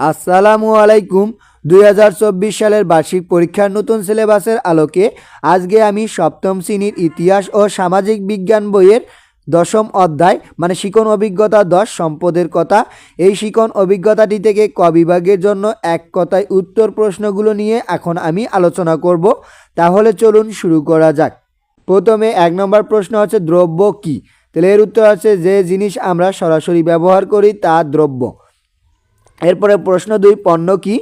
আসসালামু আলাইকুম। দু হাজার চব্বিশ সালের বার্ষিক পরীক্ষার নতুন সিলেবাসের আলোকে আজকে আমি সপ্তম শ্রেণির ইতিহাস ও সামাজিক বিজ্ঞান বইয়ের দশম অধ্যায় মানে শিকন অভিজ্ঞতা দশ, সম্পদের কথা। এই শিকন অভিজ্ঞতাটি থেকে ক বিভাগের জন্য এক কথায় উত্তর প্রশ্নগুলো নিয়ে এখন আমি আলোচনা করব। তাহলে চলুন শুরু করা যাক। প্রথমে এক নম্বর প্রশ্ন হচ্ছে, দ্রব্য কি? তাহলে এর উত্তর আছে, যে জিনিস আমরা সরাসরি ব্যবহার করি তা দ্রব্য। এরপরে প্রশ্ন দুই, পণ্য কি?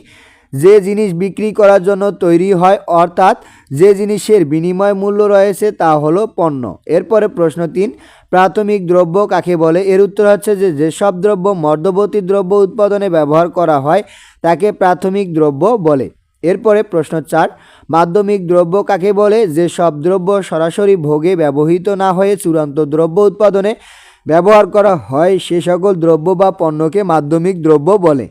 যে জিনিস বিক্রি করার জন্য তৈরি হয়, অর্থাৎ যে জিনিসের বিনিময় মূল্য রয়েছে তা হলো পণ্য। এরপরে প্রশ্ন তিন, প্রাথমিক দ্রব্য কাকে বলে? এর উত্তর হচ্ছে যে যেসব দ্রব্য মধ্যবর্তী দ্রব্য উৎপাদনে ব্যবহার করা হয়, তাকে প্রাথমিক দ্রব্য বলে। এরপরে প্রশ্ন চার, মাধ্যমিক দ্রব্য কাকে বলে? যে সব দ্রব্য সরাসরি ভোগে ব্যবহৃত না হয়ে চূড়ান্ত দ্রব্য উৎপাদনে ব্যবহার করা হয়, সে সকল দ্রব্য বা পণ্যকে মাধ্যমিক দ্রব্য বলে।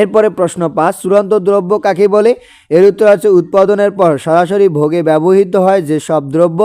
এরপরে প্রশ্ন পাঁচ, চূড়ান্ত দ্রব্য কাকে বলে? এর উত্তর আছে উৎপাদনের পর সরাসরি ভোগে ব্যবহৃত হয় যে সব দ্রব্য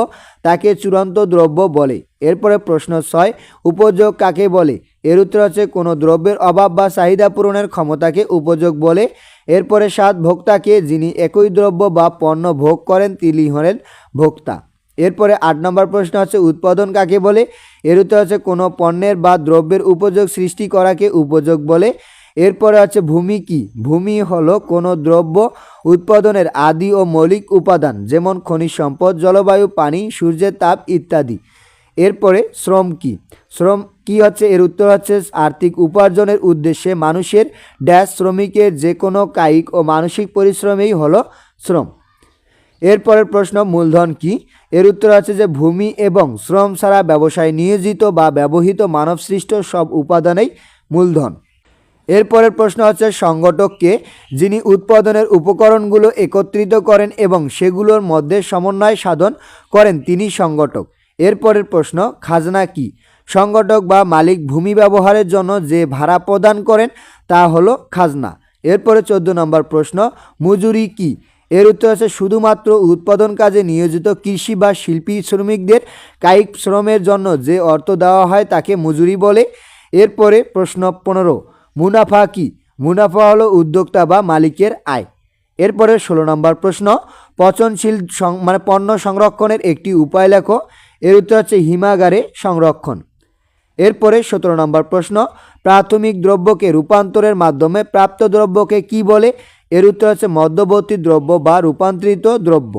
তাকে চূড়ান্ত দ্রব্য বলে। এরপরে প্রশ্ন ছয়, উপযোগ কাকে বলে? এর উত্তর আছে কোনো দ্রব্যের অভাব বা চাহিদা পূরণের ক্ষমতাকে উপযোগ বলে। এরপরে সাত, ভোক্তাকে যিনি একই দ্রব্য বা পণ্য ভোগ করেন তিনি হলেন ভোক্তা। এরপরে আট নম্বর প্রশ্ন হচ্ছে উৎপাদন কাকে বলে? এর উত্তর হচ্ছে কোনো পণ্যের বা দ্রব্যের উপযোগ সৃষ্টি করাকে উপযোগ বলে। এরপরে আছে ভূমি কি? ভূমি হলো কোনো দ্রব্য উৎপাদনের আদি ও মৌলিক উপাদান, যেমন খনিজ সম্পদ, জলবায়ু, পানি, সূর্যের তাপ ইত্যাদি। এরপরে শ্রম কি? শ্রম কি হচ্ছে? এর উত্তর হচ্ছে আর্থিক উপার্জনের উদ্দেশ্যে মানুষের ড্যাশ শ্রমিকের যে কোনো কায়িক ও মানসিক পরিশ্রমেই হলো শ্রম। এরপরের প্রশ্ন, মূলধন কি? এর উত্তর আছে যে ভূমি এবং শ্রম ছাড়া ব্যবসায় নিয়োজিত বা ব্যবহৃত মানবসৃষ্ট সব উপাদানেই মূলধন। এরপরের প্রশ্ন হচ্ছে সংগঠককে, যিনি উৎপাদনের উপকরণগুলো একত্রিত করেন এবং সেগুলোর মধ্যে সমন্বয় সাধন করেন, তিনি সংগঠক। এরপরের প্রশ্ন, খাজনা কি? সংগঠক বা মালিক ভূমি ব্যবহারের জন্য যে ভাড়া প্রদান করেন, তা হলো খাজনা। এরপরে চোদ্দ নম্বর প্রশ্ন, মজুরি কি? এর উত্তর আছে শুধুমাত্র উৎপাদন কাজে নিয়োজিত কৃষি বা শিল্পী শ্রমিকদের কায়িক শ্রমের জন্য যে অর্থ দেওয়া হয় তাকে মজুরি বলে। এরপরে প্রশ্ন পনেরো মুনাফা কি? মুনাফা হলো উদ্যোক্তা বা মালিকের আয়। এরপরে ষোলো নম্বর প্রশ্ন, পচনশীল মানে পণ্য সংরক্ষণের একটি উপায় লেখো। এর উত্তর হচ্ছে হিমাগারে সংরক্ষণ। এরপরে সতেরো নম্বর প্রশ্ন, প্রাথমিক দ্রব্যকে রূপান্তরের মাধ্যমে প্রাপ্ত দ্রব্যকে কি বলে? এর উত্তর হচ্ছে মধ্যবর্তী দ্রব্য বা রূপান্তরিত দ্রব্য।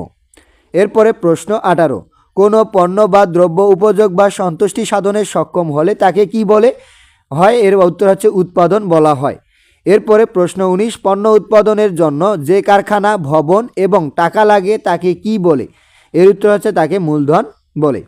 এরপরে প্রশ্ন আঠারো, কোনো পণ্য বা দ্রব্য উপযোগ বা সন্তুষ্টি সাধনে সক্ষম হলে তাকে কি বলে? হয়, এর উত্তর হচ্ছে উৎপাদন বলা হয়। এরপরে প্রশ্ন উনিশ, পণ্য উৎপাদনের জন্য যে কারখানা, ভবন এবং টাকা লাগে তাকে কি বলে? এর উত্তর হচ্ছে তাকে মূলধন বলে।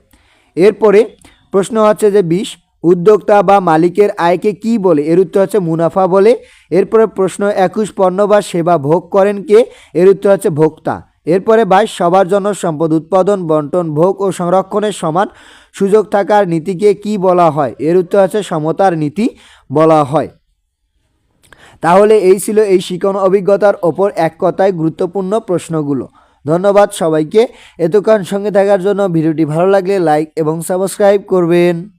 এরপরে প্রশ্ন হচ্ছে যে বিশ, উদ্যোক্তা বা মালিকের আয়কে কি বলে? এর উত্তর হচ্ছে মুনাফা বলে। এরপরে প্রশ্ন একুশ, পণ্য বা সেবা ভোগ করেন কে? এর উত্তর হচ্ছে ভোক্তা। এরপরে বাইশ, সবার জন্য সম্পদ উৎপাদন, বন্টন, ভোগ ও সংরক্ষণের সমান সুযোগ থাকার নীতিকে কি বলা হয়? এর উত্তর আছে, সমতার নীতি বলা হয়। তাহলে এই ছিল এই শিকন অভিজ্ঞতার ওপর এক কথায় গুরুত্বপূর্ণ প্রশ্নগুলো। ধন্যবাদ সবাইকে। এতক্ষণ সঙ্গে থাকার জন্য ভিডিওটি ভালো লাগলে লাইক এবং সাবস্ক্রাইব করবেন।